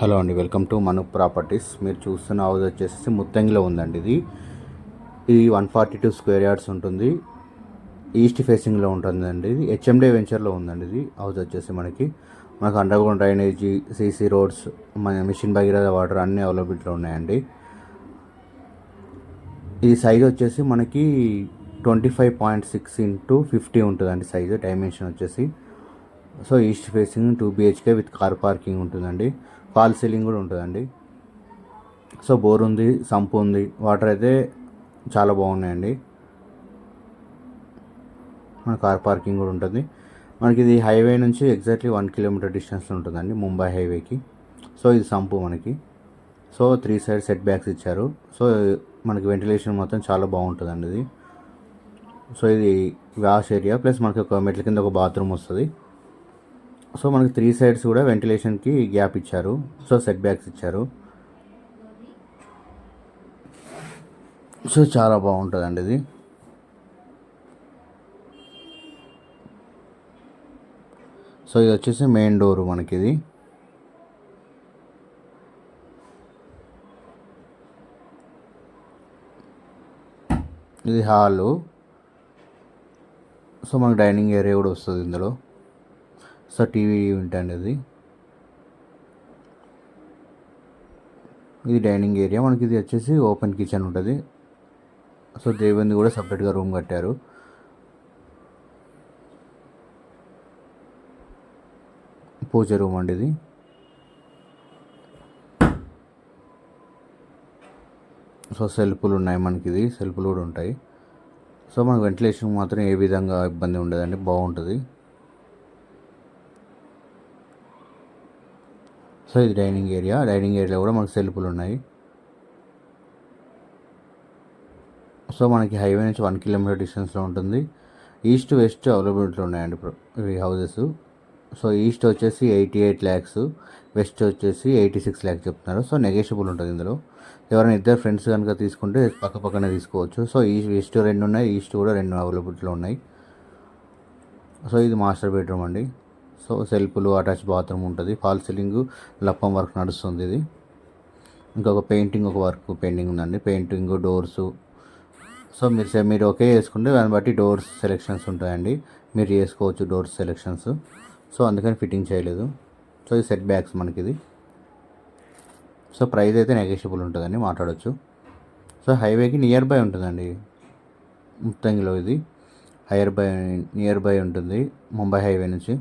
Hello అండి welcome to Manu properties. మీరు చూస్తున్న హౌస్ వచ్చేసి ముత్తంగిలో ఉందండి ఇది. ఇది one forty two square yards ఉంటుంది. ఈస్ట్ ఫేసింగ్లో ఉంటుందండి ఇది. హెచ్ఎండే వెంచర్లో ఉందండి ఇది. హౌస్ వచ్చేసి మనకి. మనకు underground drainage CC roads మన మిషన్ భగీరథ వాటర్ అన్నీ అవైలబిలిటీలో ఉన్నాయండి. ఈ సైజ్ వచ్చేసి మనకి twenty five point six into fifty ఉంటుందండి సైజు డైమెన్షన్ వచ్చేసి. So east facing two BHK with car parking ఉంటుందండి. ఫాల్ సీలింగ్ కూడా ఉంటుందండి. సో బోర్ ఉంది సంపు ఉంది వాటర్ అయితే చాలా బాగున్నాయండి. మన కార్ పార్కింగ్ కూడా ఉంటుంది. మనకి ఇది హైవే నుంచి ఎగ్జాక్ట్లీ వన్ కిలోమీటర్ డిస్టెన్స్ ఉంటుందండి ముంబై హైవేకి. సో ఇది సంపు మనకి. So three side set backs ఇచ్చారు. సో మనకి వెంటిలేషన్ మొత్తం చాలా బాగుంటుందండి ఇది. సో ఇది వాష్ ఏరియా ప్లస్ మనకి ఒక మెట్ల కింద ఒక బాత్రూమ్ వస్తుంది. సో మనకి త్రీ సైడ్స్ కూడా వెంటిలేషన్కి గ్యాప్ ఇచ్చారు. సో సెట్ బ్యాక్స్ ఇచ్చారు. సో చాలా బాగుంటుందండి ఇది. సో ఇది వచ్చేసి మెయిన్ డోర్ మనకి ఇది. ఇది హాలు సో మనకు డైనింగ్ ఏరియా కూడా వస్తుంది ఇందులో. సో టీవీ ఉంటుంది అది. ఇది డైనింగ్ ఏరియా. మనకి ఇది వచ్చేసి ఓపెన్ కిచెన్ ఉంటుంది. సో దేవుంది కూడా సపరేట్గా రూమ్ కట్టారు. పూజ రూమ్ అండి ఇది. సో సెల్ఫ్లు ఉన్నాయి మనకి ఇది. సెల్ఫ్లు కూడా ఉంటాయి. సో మనకు వెంటిలేషన్ మాత్రం ఏ విధంగా ఇబ్బంది ఉండదండి. బాగుంటుంది. సో ఇది డైనింగ్ ఏరియా. డైనింగ్ ఏరియాలో కూడా మనకు సెల్ఫులు ఉన్నాయి. సో మనకి హైవే నుంచి వన్ కిలోమీటర్ డిస్టెన్స్లో ఉంటుంది. ఈస్ట్ వెస్ట్ అవైలబిలిటీ ఉన్నాయండి ఇవి హౌజెస్ సో ఈస్ట్ వచ్చేసి ఎయిటీ ఎయిట్ ల్యాక్స్ వెస్ట్ వచ్చేసి ఎయిటీ సిక్స్ ల్యాక్స్ చెప్తున్నారు. సో నెగోషియబుల్ ఉంటుంది ఇందులో. ఎవరైనా ఇద్దరు ఫ్రెండ్స్ కనుక తీసుకుంటే పక్క పక్కనే తీసుకోవచ్చు. సో ఈ వెస్ట్ రెండు ఉన్నాయి ఈస్ట్ కూడా రెండు అవైలబిలిటీలో ఉన్నాయి. సో ఇది మాస్టర్ బెడ్రూమ్ అండి. సో సెల్ఫ్లు అటాచ్ బాత్రూమ్ ఉంటుంది. ఫాల్ సీలింగ్ లప్పం వర్క్ నడుస్తుంది ఇది. ఇంకొక పెయింటింగ్ ఒక వర్క్ పెయింటింగ్ ఉందండి. Painting doors. సో మీరు మీరు ఓకే చేసుకుంటే దాన్ని బట్టి డోర్స్ సెలెక్షన్స్ ఉంటాయండి. మీరు చేసుకోవచ్చు డోర్స్ సెలెక్షన్స్. సో అందుకని ఫిట్టింగ్ చేయలేదు. సో ఇది సెట్ బ్యాక్స్ మనకి ఇది సో ప్రైస్ అయితే నెగోషియబుల్ ఉంటుందండి మాట్లాడవచ్చు సో హైవేకి నియర్ బై ఉంటుందండి. ముత్తంగిలో ఇది. హైయర్ బై నియర్ బై ఉంటుంది. ముంబై హైవే నుంచి.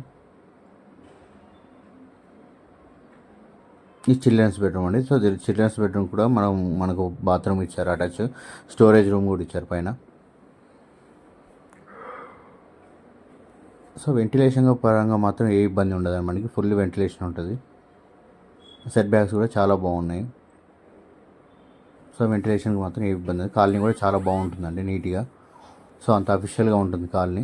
ఈ చిల్డ్రన్స్ బెడ్రూమ్ అండి. సో చిల్డ్రన్స్ బెడ్రూమ్ కూడా మనం మనకు బాత్రూమ్ ఇచ్చారు అటాచ్ స్టోరేజ్ రూమ్ కూడా ఇచ్చారు పైన. సో వెంటిలేషన్ పరంగా మాత్రం ఏ ఇబ్బంది ఉండదు మనకి. ఫుల్ వెంటిలేషన్ ఉంటుంది. సెట్ బ్యాగ్స్ కూడా చాలా బాగున్నాయి. సో వెంటిలేషన్కి మాత్రం ఏ ఇబ్బంది కాలనీ కూడా చాలా బాగుంటుందండి నీట్గా సో అంత అఫిషియల్గా ఉంటుంది colony.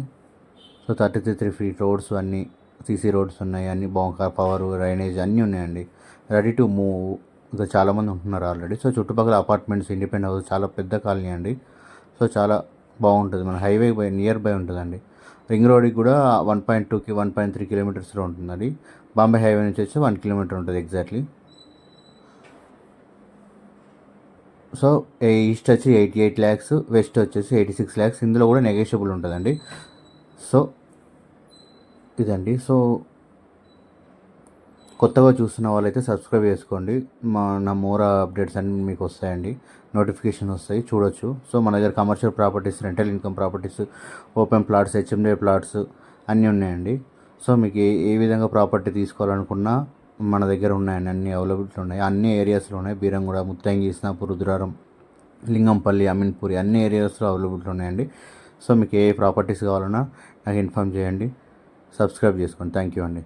So thirty three three feet roads అన్నీ సీసీ రోడ్స్ ఉన్నాయి అన్ని బాగా పవర్ డ్రైనేజ్ అన్నీ ఉన్నాయండి. Ready to move. ఇంకా చాలామంది ఉంటున్నారు ఆల్రెడీ. సో చుట్టుపక్కల అపార్ట్మెంట్స్ ఇండిపెండెంట్ హౌస్ చాలా పెద్ద కాలనీ అండి. సో చాలా బాగుంటుంది. మన హైవే బై నియర్ బై ఉంటుందండి. రింగ్ రోడ్కి కూడా వన్ పాయింట్ టూకి వన్ పాయింట్ త్రీ కిలోమీటర్స్లో ఉంటుందండి. బాంబే హైవే నుంచి వచ్చి వన్ కిలోమీటర్ ఉంటుంది ఎగ్జాక్ట్లీ. సో ఈస్ట్ వచ్చి ఎయిటీ ఎయిట్ ల్యాక్స్ వెస్ట్ వచ్చేసి ఎయిటీ సిక్స్ ల్యాక్స్. ఇందులో కూడా నెగోషియబుల్ ఉంటుందండి. సో ఇదండి. సో కొత్తగా చూస్తున్న వాళ్ళైతే సబ్స్క్రైబ్ చేసుకోండి. మా నా మోరా అప్డేట్స్ అన్నీ మీకు వస్తాయండి. నోటిఫికేషన్ వస్తాయి చూడొచ్చు. సో మన దగ్గర commercial properties rental income properties open plots HMDA plots అన్నీ ఉన్నాయండి. సో మీకు ఏ ఏ విధంగా ప్రాపర్టీ తీసుకోవాలనుకున్నా మన దగ్గర ఉన్నాయండి. అన్ని అవైలబిలిటీ ఉన్నాయి. అన్ని ఏరియాస్లో ఉన్నాయి. బీరంగూడ ముత్తంగి ఇస్నాపూర్ రుద్రారం లింగంపల్లి అమీన్పూరి అన్ని ఏరియాస్లో అవైలబిలిటీ ఉన్నాయండి. సో మీకు ఏ ప్రాపర్టీస్ కావాలన్నా నాకు ఇన్ఫామ్ చేయండి. సబ్స్క్రైబ్ చేసుకోండి. థ్యాంక్ యూ అండి.